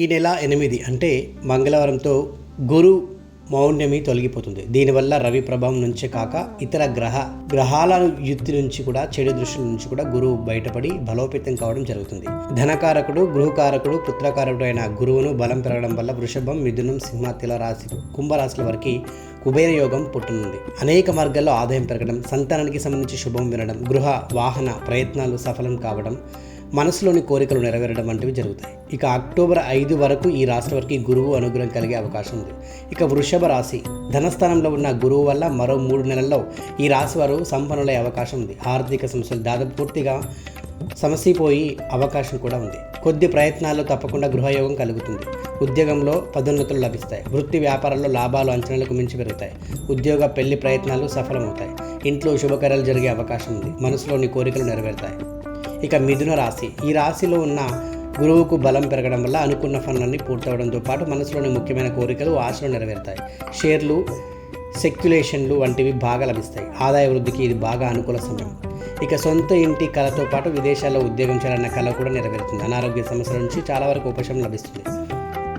ఈ నెల ఎనిమిది అంటే మంగళవారంతో గురు మౌన్యమి తొలగిపోతుంది. దీనివల్ల రవి ప్రభావం నుంచే కాక ఇతర గ్రహ గ్రహాల యుద్ధి నుంచి కూడా చెడు దృష్టి నుంచి కూడా గురువు బయటపడి బలోపేతం కావడం జరుగుతుంది. ధనకారకుడు గృహకారకుడు పుత్రకారకుడు అయిన గురువును బలం పెరగడం వల్ల వృషభం మిథునం సింహ తిల రాశి కుంభరాశుల వరకు కుబేర యోగం పుట్టనుంది అనేక మార్గాల్లో ఆదాయం పెరగడం సంతానానికి సంబంధించి శుభం వినడం గృహ వాహన ప్రయత్నాలు సఫలం కావడం మనసులోని కోరికలు నెరవేరడం వంటివి జరుగుతాయి. ఇక అక్టోబర్ ఐదు వరకు ఈ రాశి వారికి గురువు అనుగ్రహం కలిగే అవకాశం ఉంది. ఇక వృషభ రాశి ధనస్థానంలో ఉన్న గురువు వల్ల మరో మూడు నెలల్లో ఈ రాశి వారు సంపన్నులయ్యే అవకాశం ఉంది. ఆర్థిక సమస్యలు దాదాపు పూర్తిగా సమసిపోయి అవకాశం కూడా ఉంది. కొద్ది ప్రయత్నాల్లో తప్పకుండా గృహయోగం కలుగుతుంది. ఉద్యోగంలో పదోన్నతులు లభిస్తాయి. వృత్తి వ్యాపారాల్లో లాభాలు అంచనాలకు మించి పెరుగుతాయి. ఉద్యోగ పెళ్ళి ప్రయత్నాలు సఫలమవుతాయి. ఇంట్లో శుభకార్యాలు జరిగే అవకాశం ఉంది. మనసులోని కోరికలు నెరవేరుతాయి. ఇక మిథున రాశి. ఈ రాశిలో ఉన్న గురువుకు బలం పెరగడం వల్ల అనుకున్న పనులన్నీ పూర్తవడంతో పాటు మనసులోని ముఖ్యమైన కోరికలు ఆశలు నెరవేరుతాయి. షేర్లు సెక్యులేషన్లు వంటివి బాగా లభిస్తాయి. ఆదాయ వృద్ధికి ఇది బాగా అనుకూల సమయం. ఇక సొంత ఇంటి కళతో పాటు విదేశాల్లో ఉద్యోగం చేయాలన్న కళ కూడా నెరవేరుతుంది. అనారోగ్య సమస్యల నుంచి చాలా వరకు ఉపశమనం లభిస్తుంది.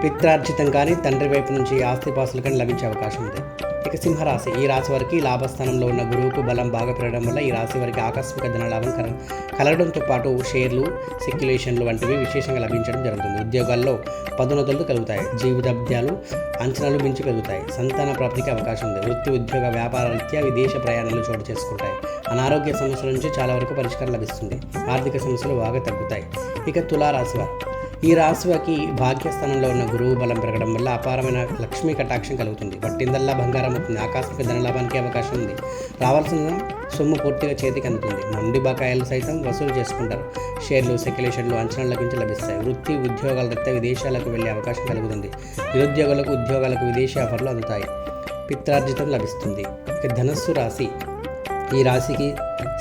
పిత్రార్జితం కానీ తండ్రి వైపు నుంచి ఆస్తిపాస్తులు కానీ లభించే అవకాశం ఉంది. ఇక సింహరాశి. ఈ రాశి వారికి లాభస్థానంలో ఉన్న గురువుకు బలం బాగా పెరగడం వల్ల ఈ రాశి వారికి ఆకస్మిక ధనలాభం కల కలగడంతో పాటు షేర్లు సెక్యులేషన్లు వంటివి విశేషంగా లభించడం జరుగుతుంది. ఉద్యోగాల్లో పదోన్నతులు కలుగుతాయి. జీవితాబ్దాలు అంచనాలు మించి పెరుగుతాయి. సంతాన ప్రాప్తికి అవకాశం ఉంది. వృత్తి ఉద్యోగ వ్యాపార రీత్యా విదేశ ప్రయాణాలు చోటు చేసుకుంటాయి. అనారోగ్య సమస్యల నుంచి చాలా వరకు పరిష్కారం లభిస్తుంది. ఆర్థిక సమస్యలు బాగా తగ్గుతాయి. ఇక తులారాశి వారు. ఈ రాశికి భాగ్యస్థానంలో ఉన్న గురువు బలం పెరగడం వల్ల అపారమైన లక్ష్మీ కటాక్షం కలుగుతుంది. పట్టిందల్లా బంగారం అవుతుంది. ఆకస్మిక ధనలాభానికి అవకాశం ఉంది. రావాల్సిన సొమ్ము పూర్తిగా చేతికి అందుతుంది. నుండి బకాయిలు సైతం వసూలు చేసుకుంటారు. షేర్లు సెక్యులేషన్లు అంచనాల గురించి లభిస్తాయి. వృత్తి ఉద్యోగాల రీత్యా విదేశాలకు వెళ్ళే అవకాశం కలుగుతుంది. నిరుద్యోగులకు ఉద్యోగాలకు విదేశీ ఆఫర్లు అందుతాయి. పిత్రార్జితం లభిస్తుంది. ఇక ధనస్సు రాశి. ఈ రాశికి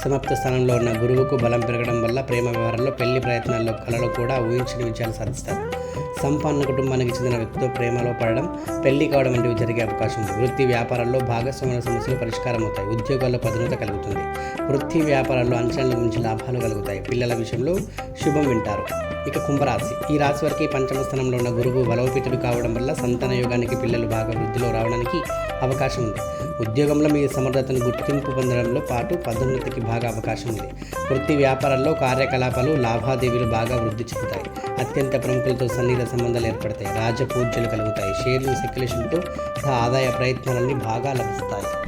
సమాప్త స్థానంలో ఉన్న గురువుకు బలం పెరగడం వల్ల ప్రేమ వ్యవహారంలో పెళ్ళి ప్రయత్నాల్లో కళలు కూడా ఊహించని విజయాలు సాధిస్తారు. సంపన్న కుటుంబానికి చెందిన వ్యక్తితో ప్రేమలో పడడం పెళ్ళి కావడం వంటివి జరిగే అవకాశం ఉంది. వృత్తి వ్యాపారాల్లో భాగస్వామ్య సమస్యలు పరిష్కారం అవుతాయి. ఉద్యోగాల్లో పదోన్నత కలుగుతుంది. వృత్తి వ్యాపారాల్లో అంచనాల గురించి లాభాలు కలుగుతాయి. పిల్లల విషయంలో శుభం వింటారు. ఇక కుంభరాశి. ఈ రాశి వరకు పంచమ స్థానంలో ఉన్న గురువు బలోపేతుడు కావడం వల్ల సంతాన యోగానికి పిల్లలు బాగా వృద్ధిలో రావడానికి అవకాశం ఉంది. ఉద్యోగంలో మీ సమర్థతను గుర్తింపు పొందడంలో పాటు పదోన్నతికి బాగా అవకాశం ఉంది. వృత్తి వ్యాపారాల్లో కార్యకలాపాలు లావాదేవీలు బాగా వృద్ధి చెందుతాయి. అత్యంత ప్రముఖులతో సన్నిహిత సంబంధాలు ఏర్పడతాయి. రాజపూజ్యలు కలుగుతాయి. షేర్లు సెక్యులేషన్తో ఆదాయ ప్రయత్నాలన్నీ బాగా లభిస్తాయి.